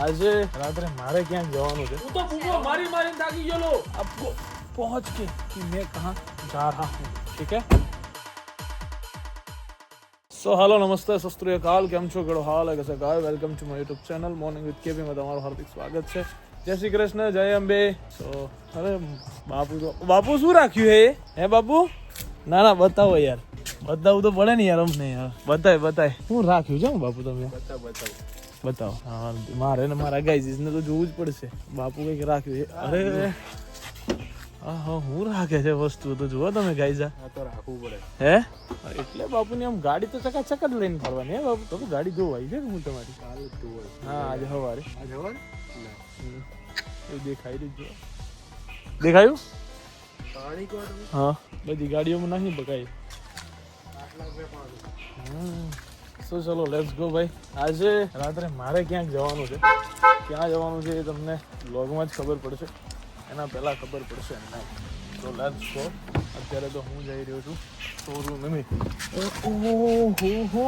આજે રાત્રે મારે ક્યાં જવાનું છે? હું તો ભૂખો મારી મારી થાકી ગયો આપકો પહોંચ કે કે મેં કહા જા રહા હું. ઠીક હે? સો હાલો નમસ્તે સસ્ત્રીયકાલ કેમ છો? કેળો હાલ કેસે ગાય? Welcome to my YouTube channel morning with કેબીમાં તમારું હાર્દિક સ્વાગત છે. જય શ્રી કૃષ્ણ જય અંબે. સો અરે બાપુ તો બાપુ શું રાખ્યું હે? હે બાપુ? ના ના બતાવો યાર. બતાવું તો પડે ને યાર અમને યાર. બતાય બતાય. હું રાખ્યું છે બાપુ તમે? બતાવ બતાવ. હા મારે ને મારા ગાઈઝીસ ને તો જોવું જ પડશે. બાપુ કંઈક રાખ્યું છે. અરે હા હા હું રાખે છે વસ્તુ તો જુઓ તમે ગાઈઝા. તો રાખવું પડે. હે? એટલે બાપુની આમ ગાડી તો ચકાચક જ લઈને ફરવાની. હે બાપુ? તો ગાડી જોવાઈ છે કે હું તમારી? કાલે હા આજે સવારે. આજે સવારે? એવું એ દેખાઈ રહ્યું જો દેખાયું? પાણી હા. બધી ગાડીઓમાં નહીં બકાય આટલા રૂપિયા પાણી હમ. સો ચલો લેટ્સ ગો ભાઈ આજે રાત્રે મારે ક્યાંક જવાનું છે ક્યાં જવાનું છે એ તમને બ્લોગમાં જ ખબર પડશે એના પહેલાં ખબર પડશે એમને તો લેટ્સ ગો અત્યારે તો હું જઈ રહ્યો છું શોરૂમ એમ ઓહો હો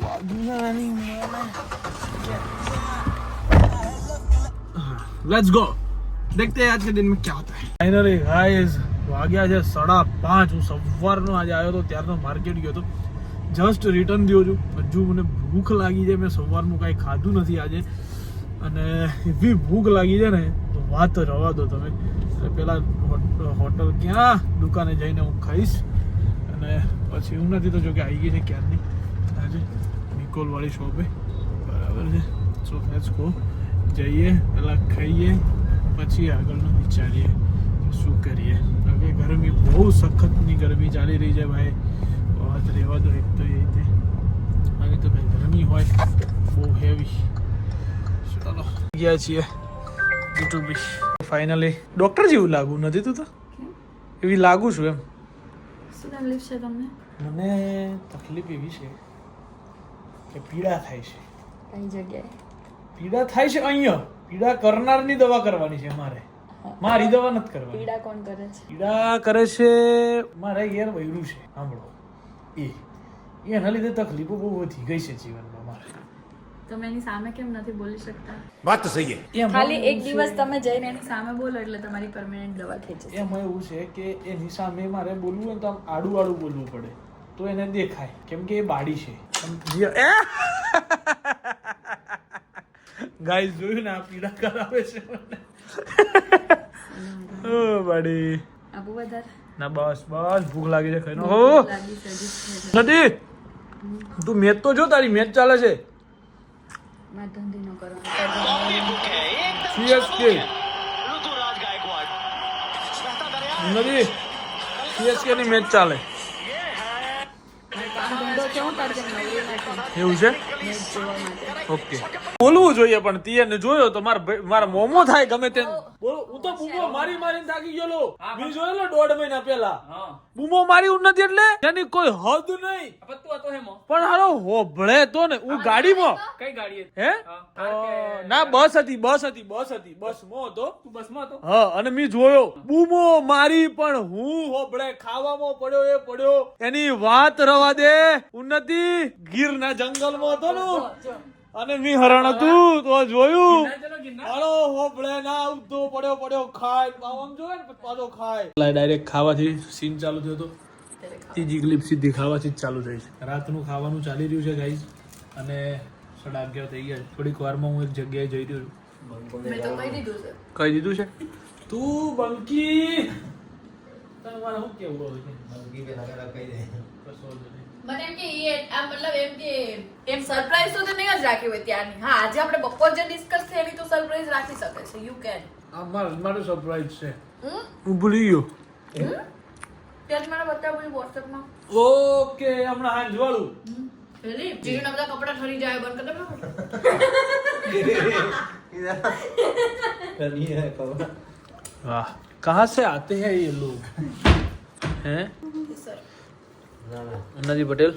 વાગનાની लेट्स गो देखते हैं आज के दिन में क्या होता है फाइनली गाइस વાગ્યા છે સાડા પાંચ હું સવારનો આજે આવ્યો તો ત્યારનો માર્કેટ ગયો તો જસ્ટ રિટર્ન થયો છું. હજુ મને ભૂખ લાગી છે. મેં સવારનું કાંઈ ખાધું નથી આજે. અને એવી ભૂખ લાગી છે ને વાત રવા દો તમે. પેલા હોટલ ક્યાં? દુકાને જઈને હું ખાઈશ. અને પછી એવું નથી તો જો કે આવી ગઈ છે ક્યારની. આજે નિકોલવાળી શોપે. બરાબર છે. સો લેટ્સ ગો જઈએ પહેલાં ખાઈએ, પછી આગળનું વિચારીએ શું કરીએ. કારણ કે ગરમી બહુ સખતની ગરમી ચાલી રહી છે ભાઈ. વાત રહેવા દો એક તો એ રીતે આવી તો કંઈ ગરમી હોય બહુ હેવી ચાલો ગયા છીએ યુટ્યુબ ફાઇનલી ડૉક્ટર જેવું લાગુ નથી તું તો એવી લાગુ છું એમ શું તકલીફ છે તમને મને તકલીફ એવી છે કે પીડા થાય છે કઈ જગ્યાએ પીડા થાય છે અહીંયા પીડા કરનારની દવા કરવાની છે મારે મારી દવા નથી કરવાની પીડા કોણ કરે છે પીડા કરે છે મારે યાર વૈરું છે સાંભળો એ. એના લીધે તકલીફો બહુ વધી ગઈ છે જીવનમાં મારે. તમે એની સામે કેમ નથી બોલી શકતા? વાત તો સહી છે ખાલી એક દિવસ તમે જઈને એની સામે બોલો એટલે તમારી પરમેનન્ટ દવા ખેંચે છે. એમાં એવું છે કે એની સામે મારે બોલવું હોય તો આમ આડું આડું બોલવું પડે. તો એને દેખાય. કેમ કે એ બાડી છે. ગાઈસ જોયું ને આ પીડા કરાવે છે મને. ઓ બાડી. આપું વધારે. ના બસ બસ ભૂખ લાગી છે ખાઈને. હો. નથી તું મેચ તો જો તારી મેચ ચાલે છે. સીએસકે. નથી સીએસકે ની મેચ ચાલે. એવું છે? ઓકે. બોલવું જોઈએ પણ તીયને જોયો તો મારા મારા મોમો થાય ગમે તે બોલો હું તો બૂમો મારી મારીને થાકી ગયેલો. મેં જોયેલો દોઢ મહિના પહેલા. બૂમો મારી નથી એટલે એની કોઈ હદ નહીં. પણ હારો હોભળે તો ને હું ગાડીમાં. કઈ ગાડી હે? ના બસ હતી બસ હતી બસ હતી બસ મો હતો. તું બસમાં હતો? હા અને મેં જોયો. બૂમો મારી પણ હું હોભળે ખાવામાં પડ્યો એ પડ્યો. એની વાત રવા દે. ઉન્નતિ. ગીરના જંગલમાં હતો ને. અને મી હરણ હતું તો જોયું. હાલો હોબળે ના આવતો પડ્યો પડ્યો ખાય. આમ જોવે ને પાછો ખાય. ડાયરેક્ટ ખાવાથી સીન ચાલુ થયો તો ત્રીજી ક્લિપ સીધી ખાવાથી જ ચાલુ થઈ છે. રાતનું ખાવાનું ચાલી રહ્યું છે ગાઈઝ અને સાડા અગિયાર થઈ ગયા છે. થોડીક વારમાં હું એક જગ્યાએ જઈ રહ્યો છું. કહી દીધું છે. કહી દીધું છે? તું બંકી. તમારે શું કેવું હોય? છે કશો વાંધો નહીં. મને એમ કે એ આ મતલબ એમ કે એમ સરપ્રાઈઝ તો નહીં જ રાખી હોય ત્યારની હા આજે આપણે બપોર જે ડિસ્કસ થયેલી તો સરપ્રાઈઝ રાખી શકે છે યુ કેન આ મારે મારે સરપ્રાઈઝ છે હું ભૂલી ગયો ત્યાં જ મને બતાવું વોટ્સએપમાં ઓકે હમણાં હાંજ વાળું પેલી જીજુના બધા કપડાં ઠરી જાય બંધ કરી દે वाह कहाँ से आते हैं ये लोग हैं સર અન્નાજી પટેલ.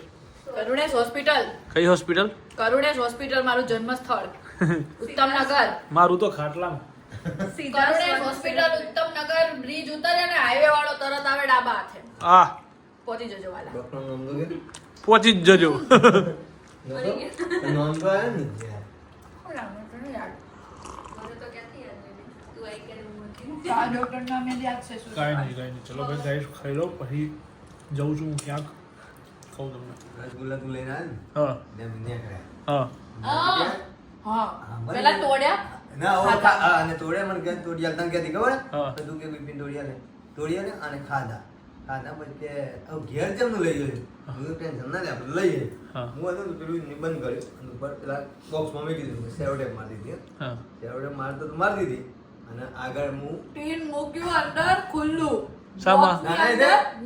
કરુણેશ હોસ્પિટલ. કઈ હોસ્પિટલ? કરુણેશ હોસ્પિટલ મારું જન્મ સ્થળ ઉત્તમનગર. મારું તો ખાટલા કરુણેશ હોસ્પિટલ ઉત્તમનગર બ્રિજ ઉતરે ને હાઈવે વાળો તરત આવે ડાબા હાથે. હા પહોંચી જજો વાલા. પહોંચી જજો. ચલો ભાઈ ગાઈસ ખાઈ લો. પછી જઉં છું ક્યાંક. કહું તમને. રસગુલ્લા તું લઈને આવ ને. હા. ને હા. હા. પેલા તોડ્યા? ના ઓ અને તોડ્યા મને કે તોડિયા તને કહેતી ખબર? હા. તો તું કે બિપિન તોડિયા ને તોડિયા ને અને ખાધા. ખાધા પછી કે હવે ઘેર કેમનું લઈ ગયો. હું તો ટેન્શન ના લે આપણે લઈએ હા. હું હતો ને પેલું નિબંધ કર્યું. અને ઉપર પેલા બોક્સમાં મૂકી દીધું. સેરો ટેપ મારી દીધી હા. સેરો ટેપ મારતો તો મારી દીધી. અને આગળ હું ટીન મૂક્યું અંદર ખુલ્લું. શામાં?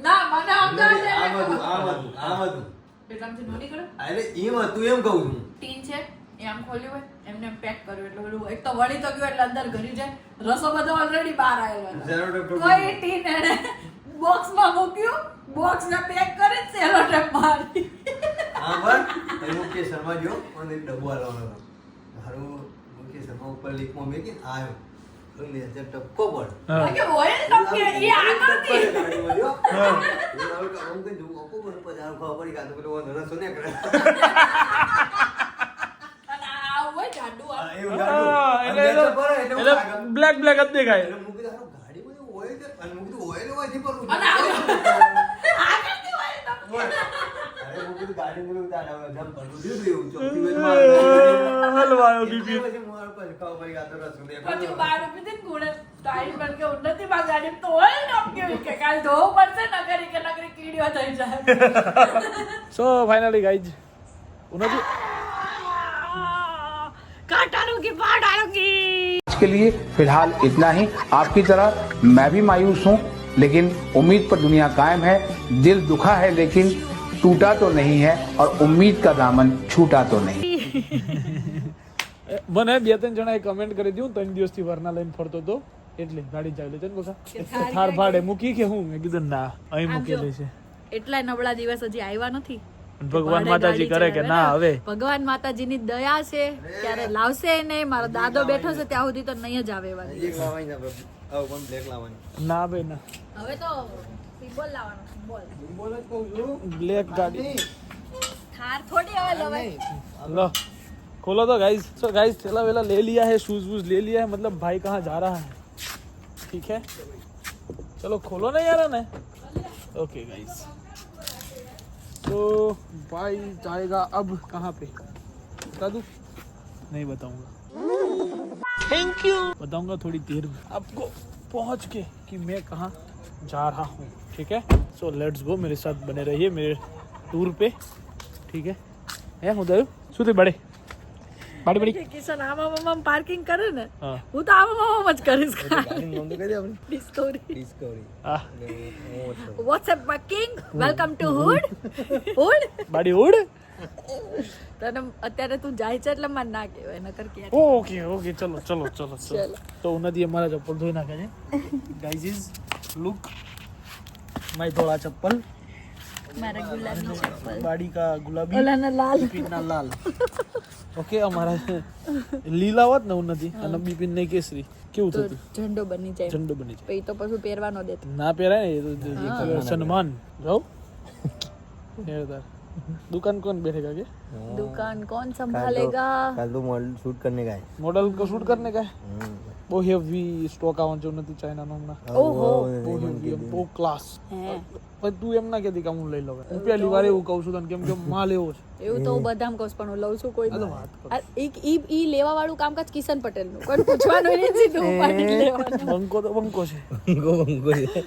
ના મને આમ એટલે હતું આમ હતું આમ હતું પેટામાંથી નો નીકળ્યો? અરે એમ હતું એમ કહું છું. ટીન છે એ આમ ખોલ્યું હોય એમને પેક કર્યું. એટલે પેલું એક તો વળી તો ગયું એટલે અંદર ઘરી જાય. રસો બધો ઓલરેડી બહાર કોઈ ટીન એને બોક્સમાં મૂક્યું બોક્સને પેક કરી સેલો ટેપ મારી. હા બસ મુકેશ શર્મા જો ડબ્બો હતો. મુકેશ શર્મા ઉપર લીકમાં આવ્યો હા કે હોય બ્લેક બ્લેક જ દેખાય. હલવાયો બીપી. પછી હું બહાર ઊભી હતી ને ઘોડે ટાઈમ પર કે ઉન્નતિ માં ગાડી તો હોય ને આમ કેવી કે કાલ ધોવું પડશે નગરી કે નગરી કીડીઓ થઈ જાય સો ફાઇનલી ગાઈઝ ઉન્નતિ કાટાડુંગી પાડાડુંગી आज के लिए फिलहाल इतना ही आपकी तरह मैं भी मायूस हूँ लेकिन उम्मीद पर दुनिया कायम है दिल दुखा है लेकिन टूटा तो नहीं है और उम्मीद का दामन छूटा तो नहीं મને બે ત્રણ જણાએ કમેન્ટ કરી દીધું ત્રણ દિવસથી વરના લઈને ફરતો હતો. એટલે ગાડી ચાલી છે ને થાર ભાડે મૂકી કે હું? મેં કીધું ના અહીં મૂકેલી છે. એટલા નબળા દિવસ હજી આવ્યા નથી. ભગવાન માતાજી કરે કે ના હવે ભગવાન માતાજીની દયા છે ત્યારે લાવશે નહીં. મારો દાદો બેઠો છે ત્યાં સુધી તો નહીં જ આવે એવા ના ભાઈ ના. હવે તો સિમ્બોલ લાવવાનો સિમ્બોલ બ્લેક ગાડી. થાર થોડી હવે લવાય. लो खोला तो गाइज़ सो गाइज़ थैला वेला ले लिया है शूज़ वूज ले लिया है मतलब भाई कहाँ जा रहा है? ठीक है? चलो खोलो ना यार ने ओके गाइज़ तो भाई जाएगा अब कहाँ पे? बता दू? नहीं बताऊँगा। थैंक यू बताऊँगा थोड़ी देर में। आपको पहुँच के कि मैं कहाँ जा रहा हूँ ठीक है? सो लेट्स गो मेरे साथ बने रहिए मेरे टूर पे। ठीक है? हैं उदय सुधे बड़े। બડે બાડી. કિશન આમાં આમાં પાર્કિંગ કરે ને હું. તો આમાં આમાં જ કરીશ. ડિસ્કવરી આ વોટ્સએપ પાર્કિંગ વેલકમ ટુ હુડ હુડ બાડી હુડ તને અત્યારે તું જાય છે એટલે મને ના કહેવાય નકર કે ઓકે ઓકે ચલો ચલો ચલો ચલો. તો ઉન્નતિ અમારા ચપ્પલ ધોઈ નાખે છે. ગાઈઝ ઇઝ લુક માય ધોળા ચપ્પલ. મારા ગુલાબી ચપ્પલ બાડી કા ગુલાબી ઓલાના લાલ બિપિનના લાલ ઓકે અમારા લીલા હોત ને ઉન્નતિ અને બિપિન ને કેસરી કેવું તો થતું ઝંડો બની જાય ઝંડો બની જાય પછી તો પછી પહેરવાનો દેતો ના પહેરાય ને એ તો જે- જે સન્માન જાઓ હેરદાર दुकान कौन बैठेगा क्या दुकान कौन संभालेगा कल तो मॉडल शूट करने का है मॉडल को शूट करने का है બહુ હેવી સ્ટોક આવવાનું નથી ચાઇનાનો હમણાં. ઓહો. બહુ હેવી બહુ ક્લાસ પણ તું એમ ના કહેતી કે હું લઈ લઉં. હું પહેલી વાર એવું કહું છું તને કેમ કે માલ એવો છે. એવું તો હું બધામ કહું પણ હું લઉં છું કોઈ એક ઈ ઈ લેવા વાળું કામકાજ કિશન પટેલનું કોઈ પૂછવાનું નહીં સીધું ઉપાડી લેવાનું. બંકો તો બંકો છે. બંકો બંકો છે.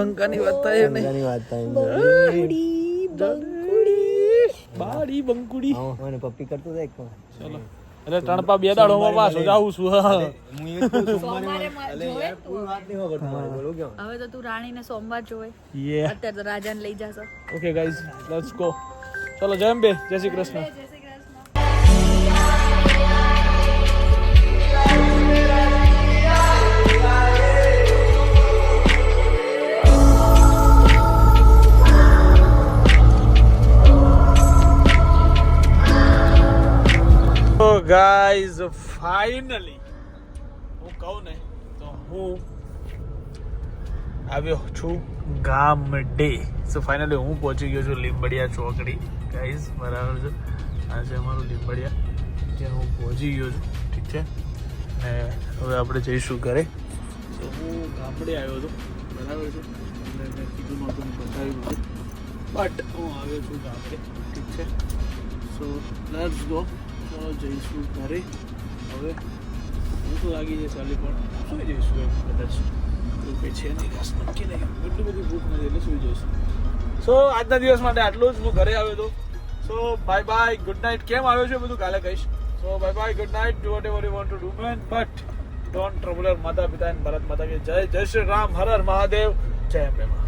બંકાની વાત થાય નહીં. બંકાની વાત થાય બંકુડી બંકુડી. બાડી બંકુડી. મને પપ્પી કરતો દેખ ચલો. એટલે ત્રણપા બે દાડોમાં પાછો જાઉં છું હવે. તો તું રાણી ને સોમવાર જોવે. અત્યારે તો રાજા ને લઈ જાશો. ઓકે ગાઈઝ લેટ્સ ગો ચલો જય જય શ્રી કૃષ્ણ. ગાઈઝ ફાઇનલી હું કહું ને, તો હું આવ્યો છું ગામડે સો ફાઇનલી હું પહોંચી ગયો છું લીંબડિયા ચોકડી. ગાઈઝ બરાબર છે? આ છે અમારું લીંબડિયા, ત્યાં હું પહોંચી ગયો છું. ઠીક છે? ને હવે આપણે જઈશું ઘરે. તો હું ગામડે આવ્યો હતો બરાબર છે? એટલે મેં કીધું નહોતું બટ હું આવ્યો છું ગામડે. ઠીક છે? સો લેટ્સ ગો તો જઈશું ઘરે. હવે ભૂખ લાગી છે ચાલી પણ. સુઈ જઈશું એમ કદાચ? એવું કંઈ છે નહીં, ખાસ નક્કી નહીં. એટલી બધી ભૂખ નથી, એટલે સુઈ જઈશું. સો આજના દિવસ માટે આટલું જ. હું ઘરે આવ્યો હતો so bye bye good night કેમ આવ્યો છે બધું કાલે કહીશ. So bye bye good night do whatever you want to do man but don't trouble your માતા પિતા એન્ડ ભારત માતા કે જય જય શ્રી રામ હર હર મહાદેવ જય અંબે મા